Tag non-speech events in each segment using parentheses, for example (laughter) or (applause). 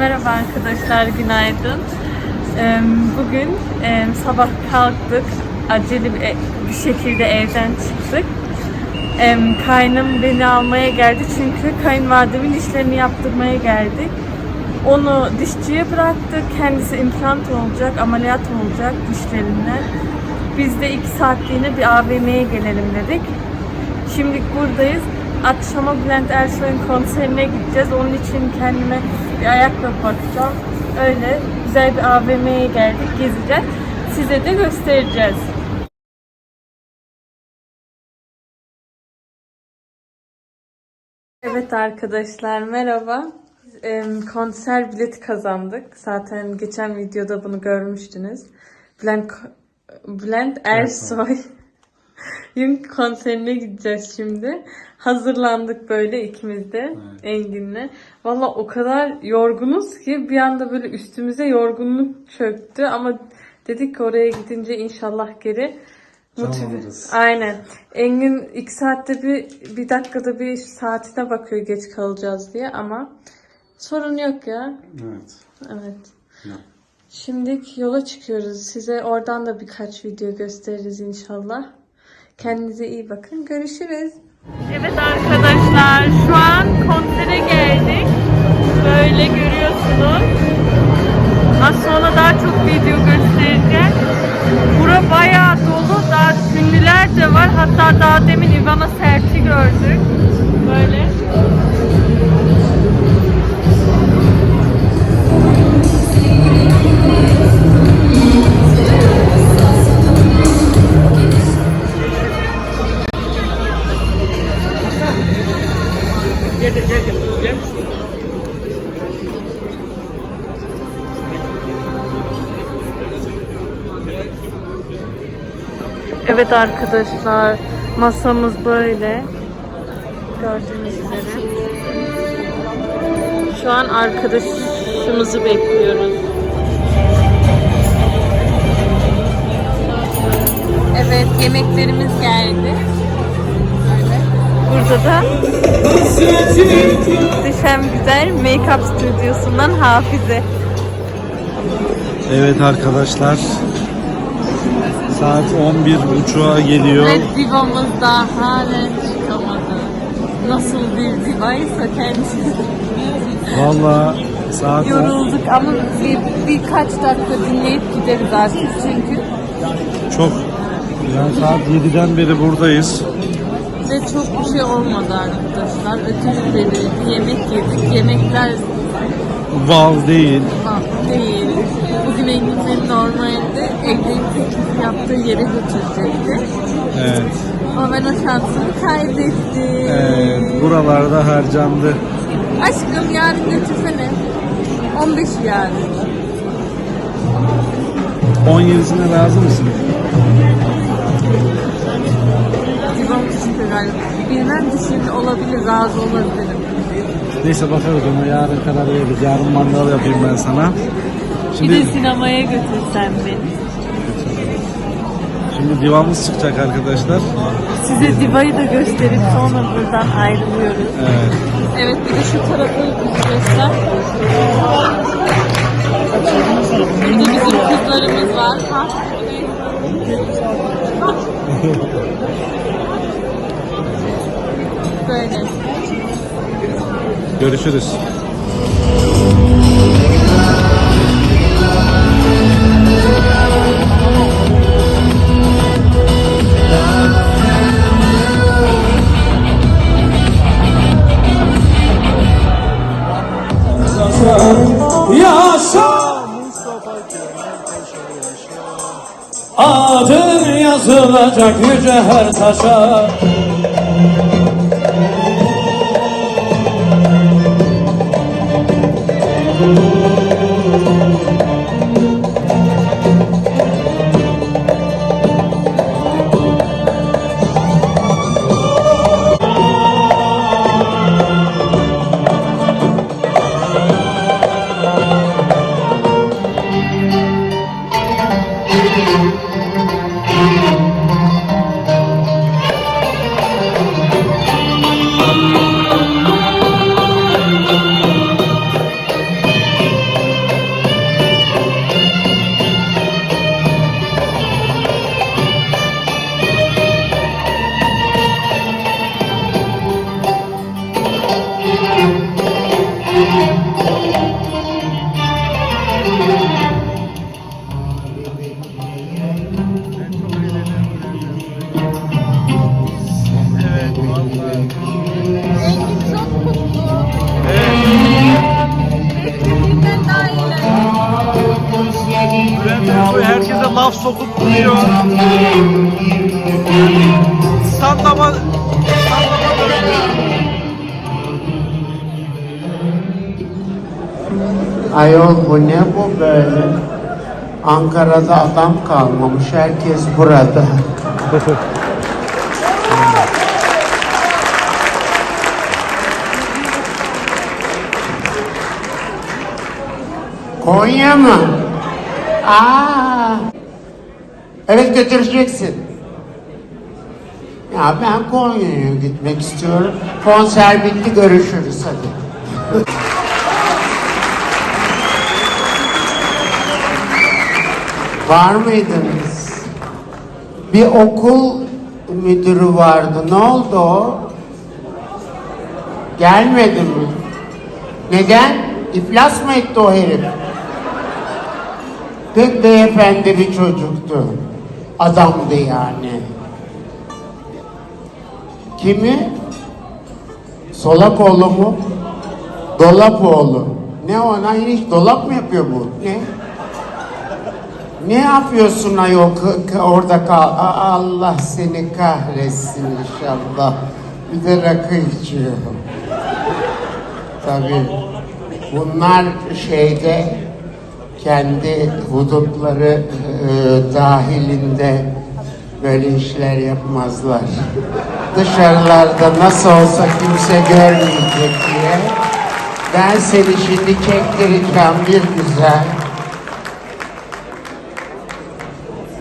Merhaba arkadaşlar, günaydın. Bugün sabah kalktık, acele bir, şekilde evden çıktık. Kaynım beni almaya geldi çünkü kayınvalidemin dişlerini yaptırmaya geldik. Onu dişçiye bıraktık, kendisi implant olacak, ameliyat olacak dişlerinden. Biz de iki saatliğine bir AVM'ye gelelim dedik. Şimdi buradayız. Akşama Bülent Ersoy'un konserine gideceğiz. Onun için kendime bir ayakkabı bakacağım. Öyle güzel bir AVM'ye geldik. Gezeceğiz. Size de göstereceğiz. Evet arkadaşlar merhaba. Konser bileti kazandık. Zaten geçen videoda bunu görmüştünüz. Bülent, Bülent Ersoy. Yün konserine gideceğiz şimdi. Hazırlandık böyle ikimiz de Engin'le. Valla o kadar yorgunuz ki bir anda böyle üstümüze yorgunluk çöktü ama dedik ki oraya gidince inşallah geri motive-. Aynen. Engin iki saatte bir, bir dakikada bir saatine bakıyor geç kalacağız diye ama sorun yok ya. Evet. Evet. Ya. Şimdi yola çıkıyoruz. Size oradan da birkaç video gösteririz inşallah. Kendinize iyi bakın. Görüşürüz. Evet arkadaşlar şu an konsere geldik. Böyle görüyorsunuz. Az sonra daha çok video göstereceğim. Bura bayağı dolu. Daha ünlüler de var. Hatta daha demin Ivana Sert'i gördük. Evet arkadaşlar masamız böyle. Gördüğünüz üzere. Şu an arkadaşımızı bekliyoruz. Evet yemeklerimiz geldi. Burada da Muhteşem güzel make-up stüdyosundan Hafize. Evet arkadaşlar. Saat 11.30'a geliyor. Ve divamız daha halen çıkamadı. Nasıl bir divaysa kendisi. Valla saat 10. Yorulduk ama bir, birkaç dakika dinleyip gideriz artık çünkü. Çok. Yani saat 7'den beri buradayız. Ve çok bir şey olmadı arkadaşlar. Ötürü dedi, yemek yedik. Yemekler Val değil. ah, değil. Beni normalde evlilik teklifi yaptığı yere götürecekti. Evet. Ama ben o şansımı kaybettim. Evet. Buralarda harcandı. Aşkım yarın götürsene. 15 yarın. 17'sine razı mısın? Divan çıkıyor galiba. Bilmem şimdi olabilir, razı olabilirim. Neyse bakarız ona yarın karar veririz. Yarın mangal yapayım ben sana. Bir Şimdi, de sinemaya götürsen beni. şimdi divamız çıkacak arkadaşlar. Size Diva'yı da gösterip sonra buradan ayrılıyoruz. Evet. Evet bir de şu tarafı göster. Bir de bizim kızlarımız var. Ha? Böyle. Görüşürüz. Yazılacak yüce her taşa laf sokup duruyor. Sallama. Ayol bu ne bu böyle? Ankara'da adam kalmamış. Herkes burada. Konya mı? Aa. Evet götüreceksin. Ya ben Konya'ya gitmek istiyorum. Konser bitti görüşürüz hadi. Var mıydınız? Bir okul müdürü vardı. Ne oldu o? Gelmedi mi? Neden? İflas mı etti o herif? Pek beyefendi bir çocuktu. Adamdı yani. Kimi? Solakoğlu mu? Dolapoğlu. Ne ona hiç dolap mı yapıyor bu? Ne? Ne yapıyorsun ayol orada kal? Allah seni kahretsin inşallah. Bir de rakı içiyor. Tabii. Bunlar şeyde kendi hudutları e, dahilinde böyle işler yapmazlar. Dışarılarda nasıl olsa kimse görmeyecek diye ben seni şimdi çektireceğim bir güzel.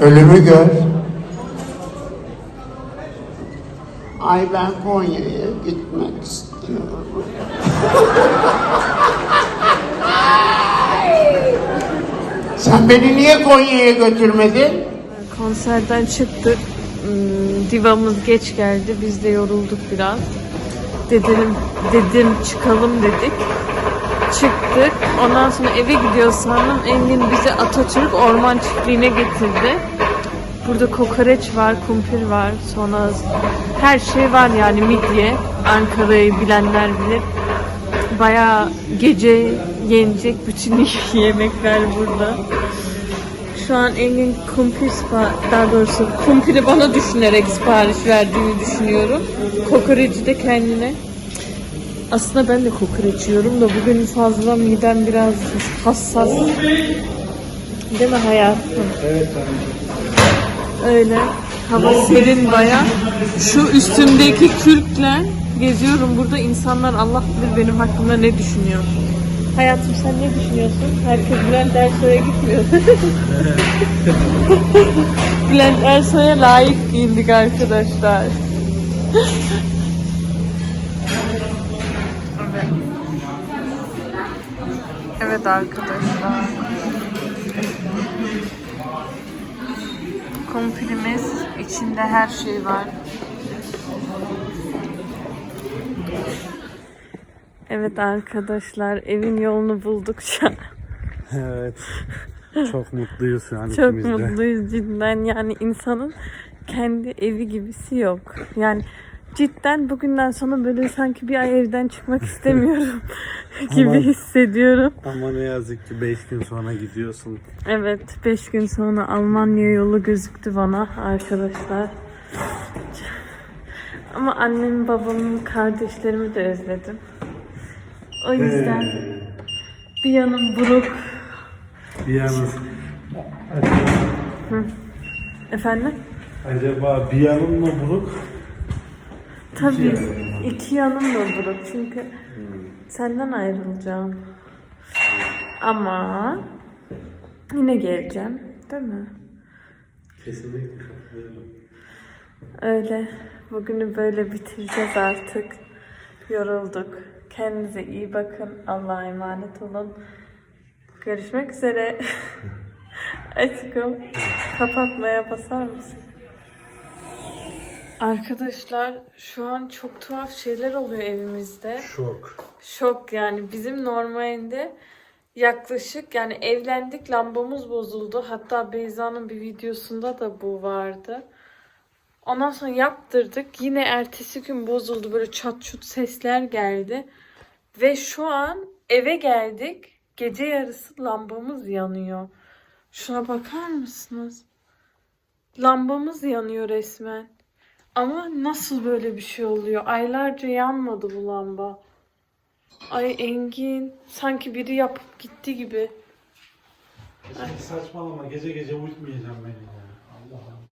Ölümü gör. Ay ben Konya'ya gitmek istiyorum. (laughs) Sen beni niye Konya'ya götürmedin? Konserden çıktık. Hmm, Divamız geç geldi. Biz de yorulduk biraz. Dedim, dedim çıkalım dedik. Çıktık. Ondan sonra eve gidiyoruz sandım. Engin bizi Atatürk Orman Çiftliği'ne getirdi. Burada kokoreç var, kumpir var. Sonra her şey var yani midye. Ankara'yı bilenler bilir. Bayağı gece yenecek bütün (laughs) yemekler burada. Şu an Engin kumpir daha doğrusu kumpiri bana düşünerek sipariş verdiğini düşünüyorum. Kokoreci de kendine. Aslında ben de kokoreç yiyorum da bugün fazla midem biraz hassas. Değil mi hayatım? Evet Öyle. Hava serin baya. Şu üstümdeki kürkler geziyorum burada insanlar Allah bilir benim hakkımda ne düşünüyor. Hayatım sen ne düşünüyorsun? Herkes Bülent Ersoy'a gitmiyor. (laughs) Bülent Ersoy'a layık giyindik arkadaşlar. evet. Evet arkadaşlar. Kumpirimiz içinde her şey var. Evet arkadaşlar evin yolunu bulduk şu an. Evet. Çok mutluyuz şu an Çok ikimiz de. mutluyuz cidden yani insanın kendi evi gibisi yok. Yani cidden bugünden sonra böyle sanki bir ay evden çıkmak (laughs) istemiyorum gibi Aman. hissediyorum. Ama ne yazık ki 5 gün sonra gidiyorsun. Evet 5 gün sonra Almanya yolu gözüktü bana arkadaşlar. Ama annemi, babamı, kardeşlerimi de özledim. O yüzden bir yanım buruk. Bir yalnız Efendim? acaba bir yanım mı buruk? Tabii iki yanım da buruk çünkü senden ayrılacağım. Ama yine geleceğim, değil mi? Kesinlikle katılıyorum. Öyle. Bugünü böyle bitireceğiz artık. Yorulduk. Kendinize iyi bakın. Allah'a emanet olun. Görüşmek üzere. (laughs) Aşkım. Kapatmaya basar mısın? Arkadaşlar şu an çok tuhaf şeyler oluyor evimizde. Şok. Şok yani bizim normalde yaklaşık yani evlendik lambamız bozuldu. Hatta Beyza'nın bir videosunda da bu vardı. Ondan sonra yaptırdık. Yine ertesi gün bozuldu. Böyle çat çut sesler geldi. Ve şu an eve geldik. Gece yarısı lambamız yanıyor. Şuna bakar mısınız? Lambamız yanıyor resmen. Ama nasıl böyle bir şey oluyor? Aylarca yanmadı bu lamba. Ay Engin. Sanki biri yapıp gitti gibi. Saçmalama gece gece uyutmayacağım beni.